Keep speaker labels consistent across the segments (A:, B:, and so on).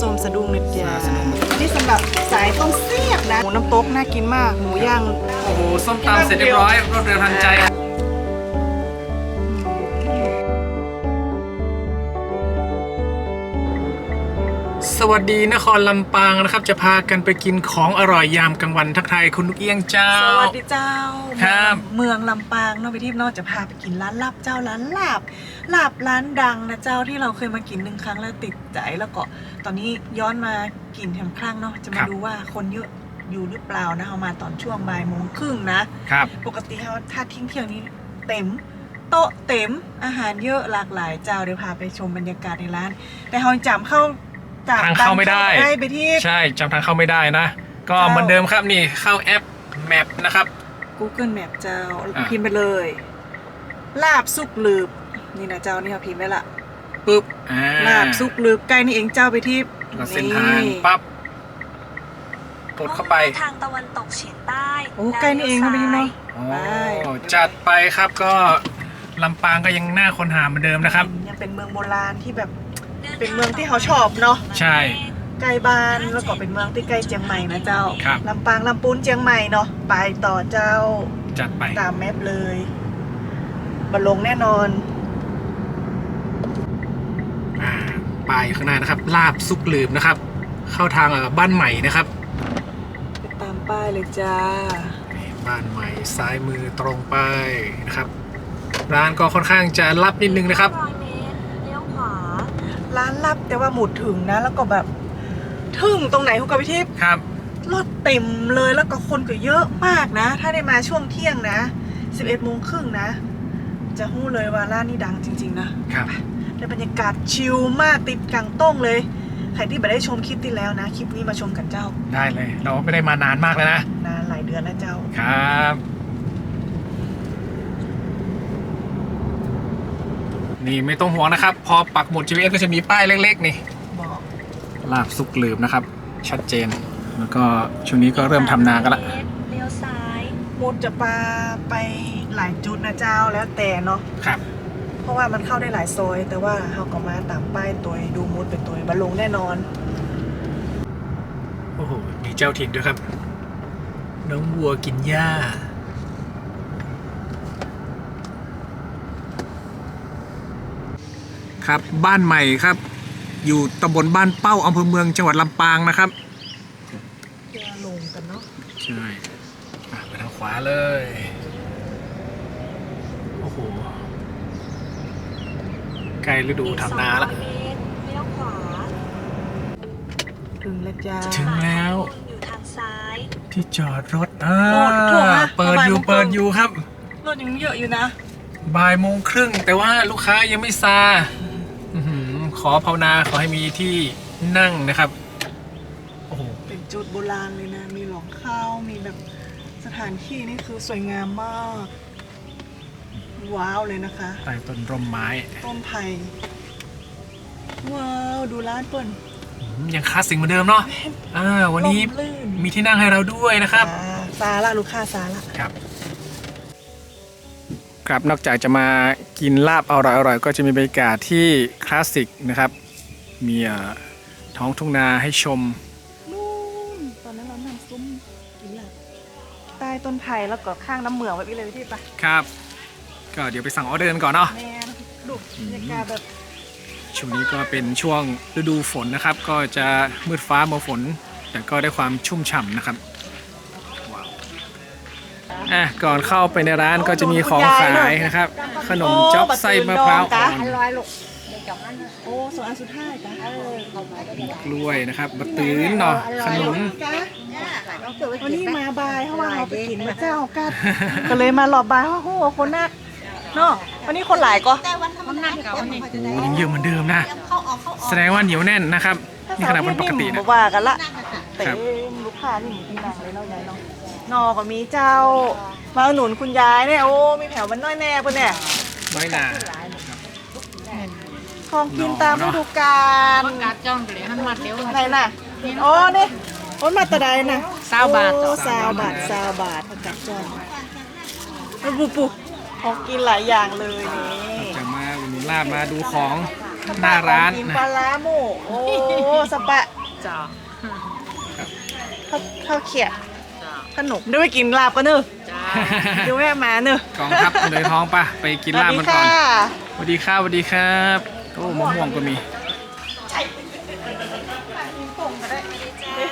A: ส้มสะดุ้งนะจ๊ะ
B: ปลาสะดุ้ง
A: อันนี้สำหรับสายต้มเสียบนะหมูน้ำตกน่ากินมากหมูย่าง
B: โอ้โหส้มตำเสร็จเรียบร้อยรวดเร็วทันใจ สวัสดีนครลำปางนะครับ จะพากันไปกินของอร่อยยามกลางวันทักทายคุณลูกเอี้ยงเจ้า
A: สวัสดีเจ้า
B: ครับ
A: เมืองลำปางเนอกไปที่นอกจะพาไปกินร้านลาบเจ้าร้านลาบลาบร้านดังนะเจ้าที่เราเคยมากินหนึ่งครั้งแล้วติดใจแล้วก็ตอนนี้ย้อนมากินแถมครั้งเนาะจะ
B: ครั
A: มา
B: บ
A: ดูว่าคนเยอะอยู่หรือเปล่านะเรามาตอนช่วงบ่ายโมงครึ่งนะ
B: ครับ
A: ปกติเขาถ้าทิ้งเที่ยงนี้เต็มโต๊ะเต็มอาหารเยอะหลากหลายเจ้าเดี๋ยวพาไปชมบรรยากาศในร้าน แต่เขาจำเข้า จำ
B: ทางเข้าไม่ได้
A: ได้ไปที่
B: ใช่จำทางเข้าไม่ได้นะ ก็
A: เจ้า
B: เหมือนเดิมครับนี่เข้าแอป Map นะครับ
A: Google Map เจ้า
B: อะ
A: พิมพ์ไปเลย ลาบสุกลืบนี่นะเจ้านี่เขาพิมพ์ไว้ละ
B: ปุ๊บอ่า
A: ลาบสุกลืบใกล้นี่เองเจ้าไปที่
B: ก็เส้นทางปั๊บกดเข้าไป
C: ทางตะวันตกเฉียงใต้
A: โอ้ใกล้นี่เองนะไปที่เนาะ
B: โอ้
A: ไป
B: จัดไปครับก็ลำปางก็ยังน่าค้นหาเหมือนเดิมนะครับ
A: ยังเป็นเมืองโบราณที่แบบ เป็นเมืองที่เขาชอบเนาะ
B: ใช่
A: ใกล้บ้านแล้วก็เป็นเมืองที่ใกล้เชียงใหม่นะเจ้า
B: ครับ
A: ลำปางลำปูนเชียงใหม่เนาะไปต่อเจ้า
B: จัดไป
A: ตามแมปเลยบรรลงแน่นอน
B: อ่าป้ายข้างหน้านะครับ ลาบซุกหลืบนะครับ เข้าทางเอ่อบ้านใหม่นะครับ
A: ไปตามป้ายเลยจ้า
B: นี่บ้านใหม่ซ้ายมือตรงไปนะครับ ร้านก็ค่อนข้างจะลับนิดนึงนะครับ
C: ร้อยเมตรเลี้ยวขวา
A: ร้านลับแต่ว่าหมุดถึงนะ แล้วก็แบบถึงตรงไหนคุณกวิทิพย์
B: ครับ
A: รถเต็มเลยแล้วก็คนก็เยอะมากนะ ถ้าได้มาช่วงเที่ยงนะ11โมงครึ่งนะ จะหู้เลยว่าร้านนี้ดังจริง ๆ นะครับและบรรยากาศชิลมากติดกลางโต้งเลยใครที่ไม่ได้ชมคลิปที่แล้วนะ คลิปนี้มาชมกันเจ้า
B: ได้เลย เราไม่ได้มานานมากแล้วนะ
A: นานหลายเดือนแล้วเจ้า
B: ครับ นี่ไม่ต้องห่วงนะครับ พอปักหมุด GPS ก็จะมีป้ายเล็กๆ นี่
A: บอก
B: ลาบซุกลืมนะครับ ชัดเจน แล้วก็ช่วงนี้ก็เริ่มทำนากันละ
C: เมตรเลี้ยวซ้าย
A: มุดจะปาไปหลายจุดนะเจ้าแล้วแต่เนาะ
B: ครับ
A: เพราะว่ามันเข้าได้หลายซอยแต่ว่าเขาก็มาตามป้ายตัวดูมุดเป็นตัวบรรลงแน่นอน
B: โอ้โหมีเจ้าถิ่นด้วยครับ น้องวัวกินหญ้า ครับ บ้านใหม่ครับ อยู่ตำบลบ้านเป้าอำเภอเมืองจังหวัดลำปางนะครับ
A: เพื่อลงกันเนาะ
B: ใช่อะไปทางขวาเลยโอ้โหใกล้ฤดูทำนาละ
C: อีก200เมตรเลี้ยวขวา
A: ถึงแล้วจ้า
B: ถึงแล้ว
C: อยู่ทางซ้าย
B: ที่จอดรถอ่า
A: โอ้โถฮะ
B: เปิดอยู่
A: บ่ายโมงครึ่ง
B: เปิดอยู่ครับ
A: รถยังเยอะอยู่นะ
B: บ่ายโมงครึ่งแต่ว่าลูกค้ายังไม่ซาอื้อหือ ขอภาวนาขอให้มีที่นั่งนะครับโอ้โห
A: เป็นจุดโบราณเลยนะ มีหลองข้าว มีแบบสถานที่นี่คือสวยงามมาก ว้าวเลยนะคะ
B: ใต้ต้นร่มไม้
A: ต้นไผ่ว้าวดูร้านเปิ่น
B: อืมยังคลาสสิกเหมือนเดิมเนาะอ่าวันนี้
A: ร่มรื่น
B: มีที่นั่งให้เราด้วยนะครับ
A: อ่าซาละลูกค้าซาละ
B: ครับ ครับนอกจากจะมา กินลาบอร่อยๆก็จะมีบรรยากาศที่คลาสสิกนะครับ มีเอ่อท้องทุ่งนาให้ชม
A: นู่นตอนนั้นเรานั่งซุ้มกินละใต้ต้นไผ่แล้วก็ข้างน้ำเหมืองไว้พี่เลยพี่ปะ
B: ครับ ก็เดี๋ยวไปสั่งออเดอร์กันก่อนเนาะ
A: แม่ดูบรรยากาศแบบ
B: ช่วงนี้ก็เป็นช่วงฤดูฝนนะครับ ก็จะมืดฟ้ามาฝน แต่ก็ได้ความชุ่มฉ่ำนะครับว้าว อะก่อนเข้าไปในร้านก็จะมีของขายนะครับ ขนมจ๊อกไส้มะพร้าวอ่อน
A: โอ้สองอันสุดท้ายจ้ะ
B: มีกล้วยนะครับบะตืนเนาะขนม
A: จ้ะวันนี้มาบายเพราะว่าเราไปกินมาเจ้ากัดก็เลยมาหลอบบายเพราะโอ้โหคนนักเนาะวันนี้คนหลายก็
C: มันนั่งเก่านี่
B: โอ้ยังเยอะเหมือนเดิมนะแสดงว่าเหนียวแน่นนะครับนี่ขนาดวันปกติ
A: นี่
B: นะ
A: ว่ากันละเต็
B: ครับ
A: มลูกค้านี่หมูที่นั่งเลยเนาะยายเนาะ นอก็มีเจ้า มาอุดหนุนคุณยายเนี่ยโอ้ มีแถวมันน้อยแน่ปุ่นเนี่ย
B: น้อยหนา
A: ของกินตามฤดูกาล
D: กาดจ้องเหรียญมันมัดเร็ว
A: ไหนน่ะโอ้นี่โอ้มาตะไดน่ะ
D: สาวบาท
A: โอ้สาวบาทสาวบาทผักกาดจ้อนแล้วปุปุของกินหลายอย่างเลยนี่
B: จะมาอุดหนุนลาบมาดูของหน้าร้าน
A: กิน
B: นะ
A: ปลาล้าโมโอ้สปะ
C: จ้า
A: ข้าวข้าวเขียด ขนมได้ไปกินลาบกันเนอะ
C: จ้า
A: เดี๋ยวแวะมาเนอะ
B: กองทัพเลยท้องปะไปกินลาบมันก่อนสวัสดีครับสวัสดีครับโอ้มะม่วงก็มี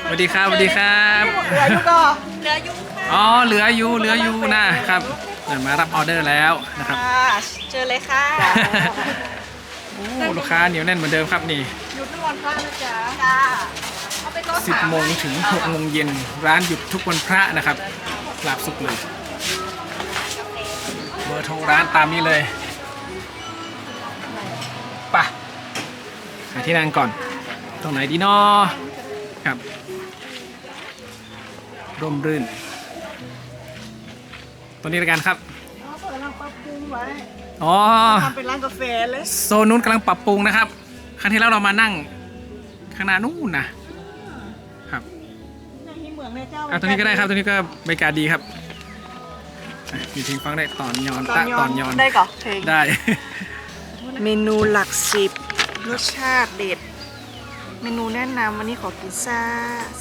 B: สวัสดีครับสวัสดีครับ
A: เหลืออยู่ก็
C: เหลือยุ่งค่ะ
B: อ๋อเหลืออยู่เหลืออยู่นะครับเดี๋ยวมารับออเดอร์แล้วนะครับ
A: ค่ะเจอเลยค่ะ
B: โอ้ลูกค้าเหนียวแน่นเหมือนเดิมครับนี่
A: หยุดทุกวันพระนะจ๊ะ
B: 10โมงถึง6โมงเย็นร้านหยุดทุกวันพระนะครับลาบสุกเลยเบอร์โทรร้านตามนี้เลยไปะหาที่นั่งก่อน ตรงไหนดีนอครับร่มรื่นตรงนี้ละกันครับ
A: เอาเปิดร้านปรับปรุงไว้
B: อ๋อ
A: ทำเป็นร้านกาแฟเลย
B: โซนนู้นกำลังปรับปรุงนะครับ ครั้งที่แล้วเรามานั่งข้างหน้านู่นนะครับ
A: ในที่เมืองในเจ้า
B: อะตรงนี้ก็ได้ครับตรงนี้ก็บรรยากาศดีครับอะมีทิ้งฟังได้ตอนยอน
A: ตอ
B: ตะ
A: นย
B: ต
A: อ
B: อนนยอน
A: ได้ก่อนเพลง
B: ได้
A: เมนูหลักสิบรสชาติเด็ด เมนูแนะนำวันนี้ขอกินซา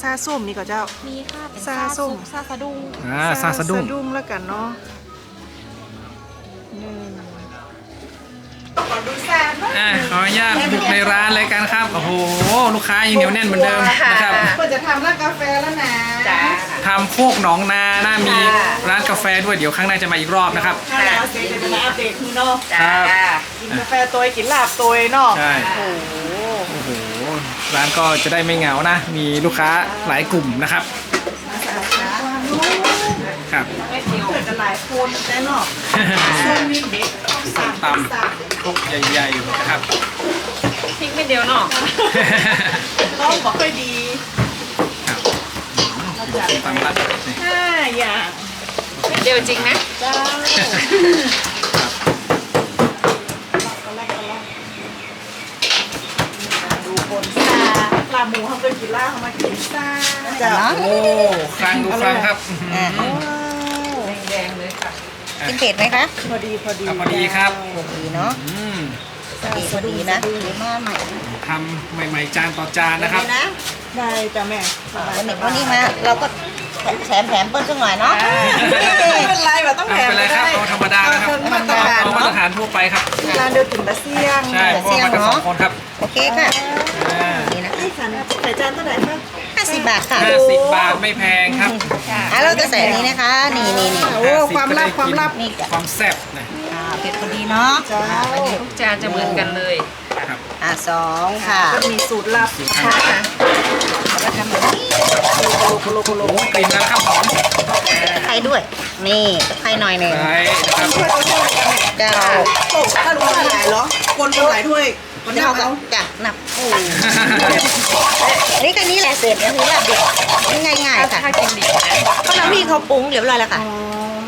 A: ซาส้มนี่ก่อนเจ้า
C: มีค่ะเป็น
A: ซาส้ม
C: ซาสะดุง
B: อ่าซาสะดุ้ง
A: สะดุ้งแล้วกันเนาะหนึ่งขอดูซาบ้าง
B: อะขออนุญาตบุกในร้านเลยกันครับ โอ้โห ลูกค้ายังเหนียวแน่นเหมือนเดิมนะครับ
A: เพื่อจะทำร้านกาแฟแล้วนะ
B: ทำโคกหนองนานะมีร้านกาแฟด้วยเดี๋ยวครั้งหน้าจะมาอีกรอบนะครับ
A: ถ้าเราเสร็จจะมาอัปเดตคือเนาะ
B: ครับ
A: กินกาแฟตัวกินลาบตัวเนาะ
B: ใช่
A: โอ้โห
B: โอ้โหร้านก็จะได้ไม่เหงานะ มีลูกค้าหลายกลุ่มนะครับครับ
A: เกิดกันหลายคนแต่เนาะส้มนี่เด็ด สาม
B: ตำครกใหญ่ๆนะครับ
C: พริกไม่เดียวเนาะ
A: ต้องบอกค่อยดี
B: ครับตำรัดนี่
A: ห้าอย่าง
C: ไม่เดียวจริงนะ
A: เจ้าดูคนซาปลาหมูเขาเป็นกินล่าเขามากินซาเจ้า
B: โอ้ครั้งดูครั้งครับ
D: อ่า
A: ว้าว
D: กินเผ็ดไหมคะ
A: พอดีพอดี
B: เอาพอดีครับ
D: ดีเนาะ
B: อืม
D: ดีพอดีนะดีมากใหม่
B: ทำใหม่ ๆ จานต่อจานนะครับ
D: นะ
A: ได้จ้ะแม่
D: วันนี้วันนี้มาเราก็แถมแถมเปิ้ลสักหน่อยเนาะ
A: ไม่เป็นไรแบบต้อง
B: เอา
A: แถม
B: ไปเลยครับเอาธรรมดานะครับ
A: เอามาตรฐาน
B: เอามาตร
A: เนาะ
B: ฐานทั่วไปครับ
A: ร้านเดียวกินบะเซียง
B: ใช่เพราะว่ามากันสองคนครับ
D: โอเคค่ะ
B: อ่า
D: นี่นะ
A: ไอ้สันใส่จานเท่าไหร่คะ
D: ห้าสิ บบาทค่ะ
B: ห้าสิบบาทไม่แพงครับ
D: อะเราจะใส่อันนี้นะคะ นี่นี่นี่
A: โอ้ความลับความลับ
D: นี่จ้ะ
B: ความแซ่บนะ
D: อ่าเผ็ดพอดีเนาะ
A: เจ้า
C: ทุกจานจะเหมือนกันเลย
B: ครับ
D: อ่าสองค่ะ
A: ก็มีสูตรลับค่ะ
D: แล้วก็ทำแบบนี้
A: โคโลโคโล
B: โอ้กลิ่นแล้วครับหอม
D: ไข่ด้วย นี่ไข่หน่อยหนึ่ง
B: ใช่นะครับ
A: ช่วยเขาช่วยกัน
D: เจ้า
A: โอ้ถ้ารู้ว่าหลายเหรอคนคนหลายถ้วย คนนั
D: เจ้า
A: บ
D: ก็
A: เอา
D: จ้ะนับโอ้อันนี้แค่นี้แหละเสร็จแล้วคือลาบเด็กง่ายๆค่ะ
C: ถ้ากินดิบนะ
D: ก็น้ำพริกเขาปรุงเรียบร้อยแล้วค่ะ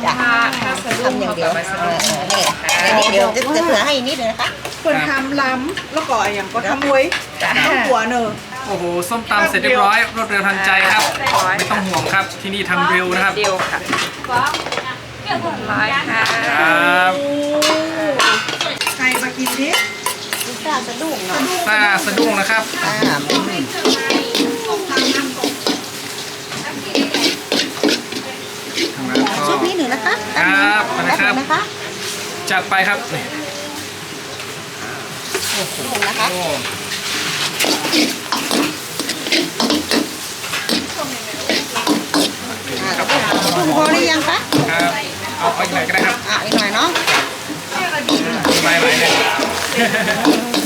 D: จ้ะ
C: ถ้าถ้าสะดุ้ง
D: ทำอย่าง
C: เขา
D: เดี
C: กั
D: ย
C: บ
D: ว
C: ใบสะ
D: เอ
C: ดุ้
D: องเออนี่อันนี้เดี๋ยวจะจะเหลือให้อีกนิดนึงนะคะ
A: คนทำล้ำแล้วก็อย่างก็ทำมวยทำหัวเนอะ
B: โอ้โหส้มตำเสร็จเรียบร้อยรวดเร็วทันใจครับ ไม่ต้องห่วงครับที่นี่ทำเร็วนะครับ
C: เดียวค่ะร้ายค่ะ
B: ครับ
A: ใครมากินดิ
D: พิซซ่าสะดุ้งเนาะ
B: ซ่าสะดุ้งนะครับ
D: อ่า
B: ทางร้านก็
D: ชุดนี้หนึ่งนะคะ
B: ครับ
D: แป๊บ
B: นะครับ
D: นึงนะคะ
B: จัดไปครับนี่
D: หนึ่งนะคะ
B: โอ้
D: อ่าแล้วก็ปรุงพอหรือยังคะ
B: ครับ เอาไปไหนก็ได้ครับ
D: อ่าอีกหน่อยเนาะ
B: ไปไหนเลย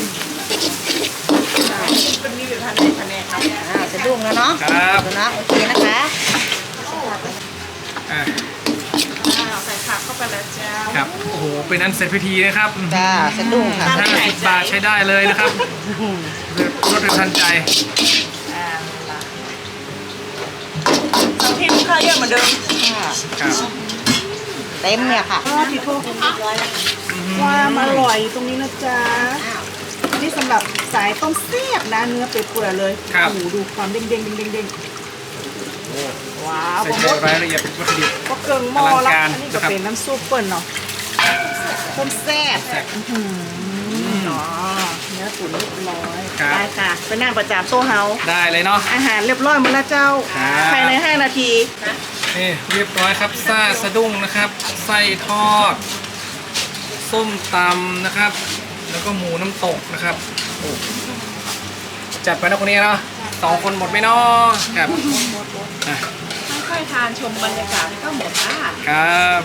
A: เป็นมีอยู่ทานในแผนกครับ
D: อ่าสะดุ้งแล้วเนาะ
B: ครับ
D: ดูนะโอเคนะคะ
B: อะ
A: อ้าวใส่ผักเข้าไปแล้วเจ้า
B: ครับโอ้โหเป็นอันเสร็จพิธีนะครับ
D: จ้าสะดุ้งค่ะ
B: ห้าสิบบาทใช้ได้เลยนะครับรวดเร็วทันใจ
A: น้ำพริกลูกค้าเยอะเหมือนเดิม
B: ครับ
D: เต็มเนี่ยค่ะ
A: อ๋อที่โทษความอร่อยตรงนี้นะจ๊ะ
D: อ้าว
A: อั นนี้สำหรับสายต้มแซ่บนะเนื้อเปื่อยๆเลย
B: ครับ
A: โอ้โหดูความเด้งๆเด้งๆเด้งๆว้าว
B: ใส่
A: ผม
B: ใจ
A: ว่า
B: รายละเอียดวัตถุดิบ
A: ก็เกิงหม้อ
B: อลั
A: แล้ว
B: งการ
A: อันนี้ก็
B: นะครับ
A: เป็นน้ำซุปเปิ่นเนาะต้มแซ่บ
B: แซ่บ
A: อื้อหือเนาะเนื้อตุ๋น
B: ครับ
A: ได้ค่ะไปนั่งประจำโต๊ะเฮา
B: ได้เลยเนาะ
A: อาหารเรียบร้อยหมดแล้วเจ้า
B: ครับ
A: ภายใน 5 นาที
B: นี่เรียบร้อยครับซ่าสะดุ้งนะครับไส้ทอด ส้มตำนะครับ แล้วก็หมูน้ำตกนะครับโอ้จัดไปนะคนนี้เนาะสองคนหมดไหมเนาะครับอะ
C: ค่อยๆทานชมบรรยากาศก็หมดละ
B: ครับ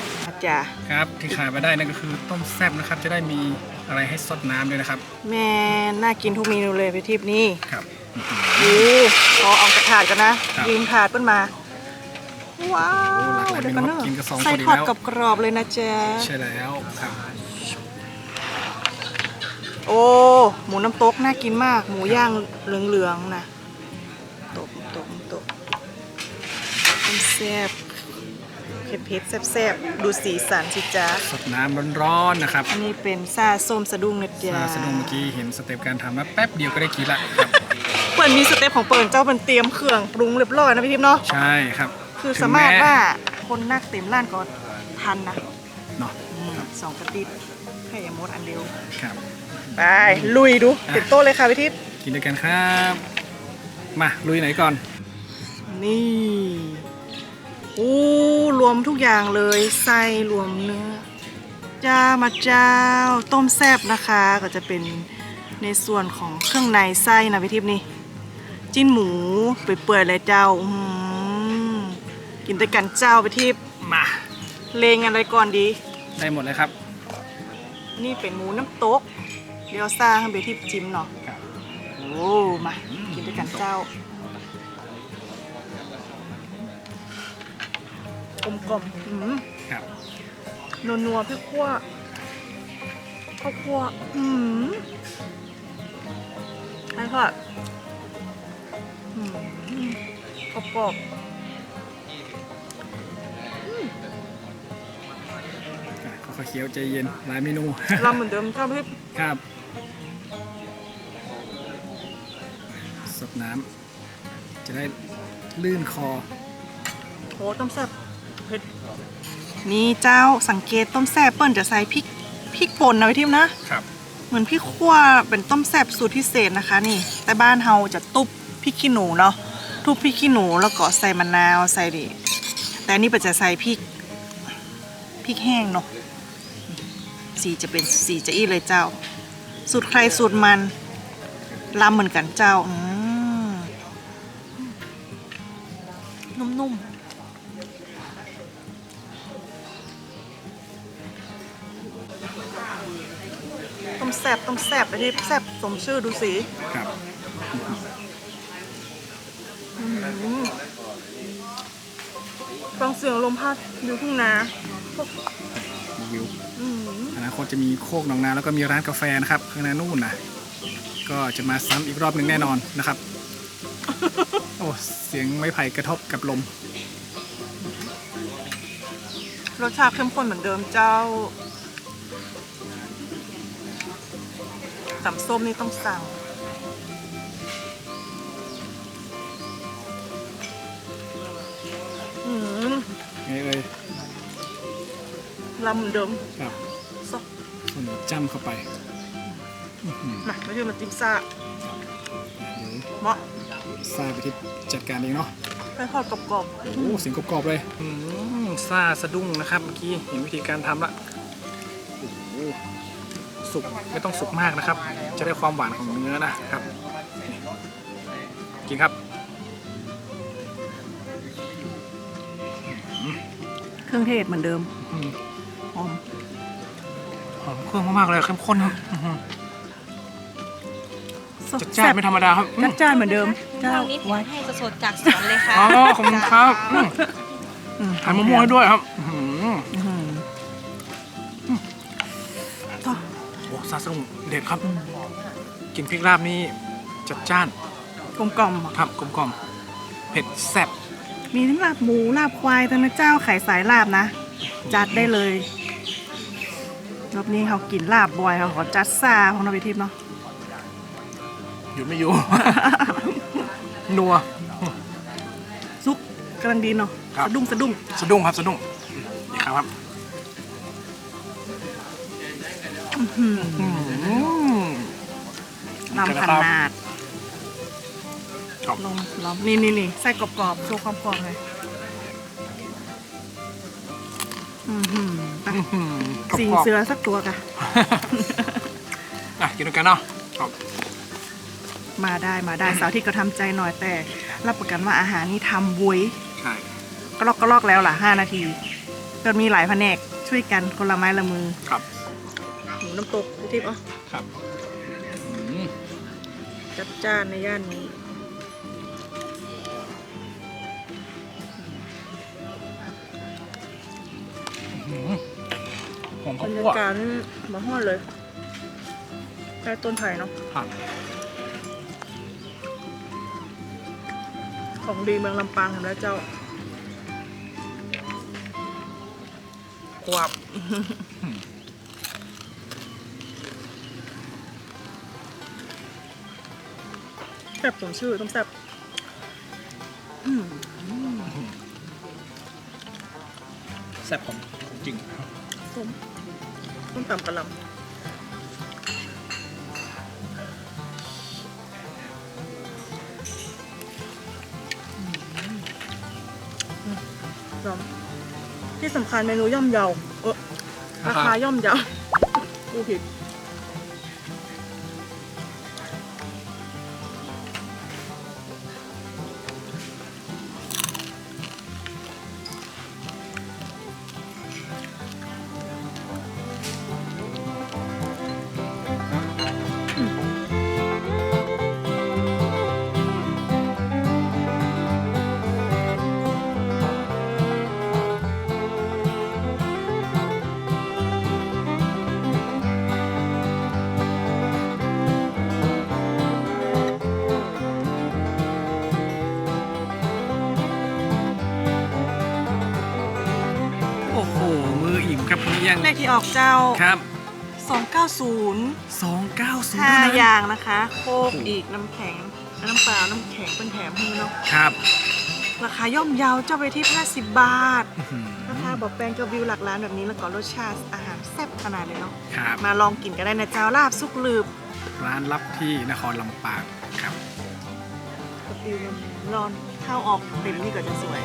A: จ้ะ
B: ครับที่ขาดไปได้นั่นก็คือต้มแซ่บนะครับ จะได้มีอะไรให้สดน้ำด้วยนะครับ
A: แม่น่ากินทุกเมนูเลยไปทิพย์นี่
B: ครับ
A: ดูขอเอากระถาดกันนะครับยืมถาดเปิ้นมา ว้า
B: โอ้
A: ว
B: หลากหลาย
A: เดี๋ยวกันเนอะ
B: เมนูกินกับสอง
A: ไส้
B: คนอีก
A: ทอด
B: แล้ว
A: กรอบๆเลยนะจ๊ะ
B: ใช่แล้วครับ
A: โอ้ หมูน้ำตกน่ากินมาก หมูย่างเหลืองๆนะตกตกตกแซ่บเผ็ดๆแซ่บๆ ดูสีสันสิจ๊ะ
B: สดน้ำร้อนๆนะครับ
A: อันนี้เป็นซาส้มสะดุ้งนะจ๊ะ
B: ซาสะดุ้งเมื่อกี้เห็นสเต็ปการทำแล้วแป๊บเดียวก็ได้กินละครับ
A: เปิดมีสเต็ปของเปิดเจ้าเป็นเตรียมเครื่องปรุงเรียบร้อยนะพี่ทิพย์เนาะ
B: ใช่ครับ
A: คือ
B: ถึง
A: สามารถ
B: แว่า
A: คนนักเต็มร้านก็ทันนะ
B: เนาะ
A: อืมสองกระติบให้อย่ามดอันเดียว
B: ครับ
A: ไป ลุยดูเต็มโต๊ะเลยค่ะพี่ทิพย์
B: กินด้วยกันครับ มาลุยไหนก่อน
A: นี่อู้รวมทุกอย่างเลยไส้รวมเนื้อจ้ามาเจ้า ต้มแซบนะคะ ก็จะเป็นในส่วนของเครื่องในไส้นะพี่ทิพย์นี่ จิ้นหมูเปื่อยๆเลยเจ้าอื้อหือกินด้วยกันเจ้าพี่ทิพย์
B: มา
A: เลงอะไรก่อนดี
B: ได้หมดเลยครับ
A: นี่เป็นหมูน้ำตก เดี๋ยวสร้างให้ไปที่จิ้มเนาะ
B: ครับ
A: โอ้มากินด้วยกันเจ้ากลมกลมๆอืม
B: ครับ
A: นัวนัวๆพี่ขั้วข้าวคั่วอืมอันก็อืมกรอบกรอบ
B: อะค่อยๆเคี้ยวใจเย็นหลายเมนู
A: ๆรำเหมือนเดิมชอบพี่
B: ครับ ดน้ำจะได้ลื่นคอ
A: โหต้มแซ่บเผ็ดนี่เจ้าสังเกตต้มแซ่บเปิ้ลจะใส่พริกพริกป่นนะพี่ทิมนะ
B: ครับ
A: เหมือนพี่ขั้วเป็นต้มแซ่บสูตรพิเศษนะคะ นี่ แต่บ้านเฮาจะตุบพริกขี้หนูเนาะทุบพริกขี้หนูแล้วก็ใส่มะนาวใส่ดิแต่อันนี่เป็นจะใส่พริกพริกแห้งเนาะสีจะเป็นสีจะอี้เลยเจ้า สูตรใครสูตรมันลำเหมือนกันเจ้าอืม นุ่มๆ ต้มแซ่บต้มแซ่บอันนี้แซ่บสมชื่อดูสิ
B: ครับ
A: ฟังเสียงลมพัดอยู่ทุ่งนา
B: วิว
A: อืม
B: อนาคตจะมีโคกหนองนาแล้วก็มีร้านกาแฟนะครับข้างหน้านู่นนะก็จะมาซ้ำอีกรอบหนึ่งแน่นอนนะครับ โอ้ เสียงไม้ไผ่กระทบกับลม
A: รสชาติเข้มข้นเหมือนเดิมเจ้าตำส้มนี่ต้องสั่ง อืม
B: ไงเอ่ย
A: ลำเหมือนเดิม
B: ครับ
A: ซอก
B: ส่วนจ้ำเข้าไปอื้อหือ
A: มาไม่ใช่มันจิ้มซ่า
B: เดี๋ยว
A: เหมาะ
B: ซาไปที่จัดการเองเนาะ
A: ให้ทอดกรอบ
B: โอ้เสียงกรอบๆเลยอืมซาสะดุ้งนะครับเมื่อกี้เห็นวิธีการทำละโอ้โหสุกไม่ต้องสุกมากนะครับ จะได้ความหวานของเนื้อนะครับกินครับ
A: ๆเครื่องเทศเหมือนเดิม
B: อืม
A: หอม
B: หอมเครื่องมากๆเลยเข้มข้นครับอื้อหือ
A: ส
B: จัดจ้านไม่ธรรมดาครับอื
A: จั
B: ม
A: ดจ้านเหมือนเดิม เจ้า
C: เท่านี้
A: ไว้
C: ให้สดๆจากสวนเลยค่ะ
B: อ๋อขอบคุณครับอืม
A: อื
B: ทานมะม่วงให้ด้วยครับอื้อหือ
A: อื้อหือต่อ
B: โอ้ซาสะดุ้งเด็ดครับ กินพริกลาบนี่จัดจ้าน
A: กลมกล่อมอะ
B: ครับกลมๆเผ็ดแซ่บ
A: มีทั้งลาบหมูลาบควายทั้งนะเจ้าไข่สายลาบนะ จัดได้เลยรอบนี้เขากินลาบบ่อยเขาขอจัดซาของเราไปทิพย์เนาะ
B: อยู่ไม่อยู่ นัว
A: ซุปกำลังดีเนาะ
B: ครับ
A: สะดุ้งสะดุ้ง
B: สะดุ้งครับสะดุ้งอีกครั้งครับอืม
A: ลำขนาด
B: ครับ
A: ลองลองนี่นี่นี่ไส้กรอบๆโชว์ความกรอบเลยอือหือไป
B: อื้อหือ
A: สิง
B: กรอบๆ
A: เสือสักตัวกะ
B: อะกินด้วยกันเนาะครับ
A: มาได้มาได้เสาร์อาที่ก็ทำใจหน่อยแต่ รับประกันว่าอาหารนี่ทำบุย
B: ใช่
A: ก็ลอกก็ลอกแล้วล่ะ5นาทีก็มีหลายแผนกช่วยกันคนละไม้ละมือ
B: ครับ
A: หมูน้ำตกพี่ทิพย์เอ๋อ
B: ครับอืม
A: จัดจ้านในย่านนี้
B: หอม
A: บ
B: ข้ารว
A: ร
B: โพ
A: ยา
B: ด
A: กาศนี่มาห้อนเลยใกล้ต้นไผ่เนาะ
B: ครับ
A: ของดีเมืองลำปางเห็นแล้วเจ้ากวับแซ่บสมชื่อต้องแซ่บอืม
B: แซ่บของจริง
A: ส้มต้มตำกะหล่ำ ยำที่สำคัญเมนูย่อมเยาเออราคาย่อมเยากูผิด
B: เที่ยง
A: เลขที่ออกเจ้า
B: ครับ
A: 290
B: 290
A: ห้า
B: เท่านั้น
A: อย่างนะคะ โคกอีกน้ำแข็ง น้ำเปล่า น้ำแข็งเป็นแถมให้เนาะ
B: ครับ
A: ราคาย่อมเยาเจ้าไปที่ 50 บาท
B: อื้อหือ
A: ราคาบอกแปลงกับวิวหลักล้านแบบนี้แล้วก็รสชาติอาหารแซ่บขนาดเลยเนาะ
B: ครับ
A: มาลองกินกันได้นะเจ้าลาบซุกลืบ
B: ร้านลับที่นครลำปางครับ
A: กับวิวมันร้อนเข้าออกเต็มนี่ก็จะสวย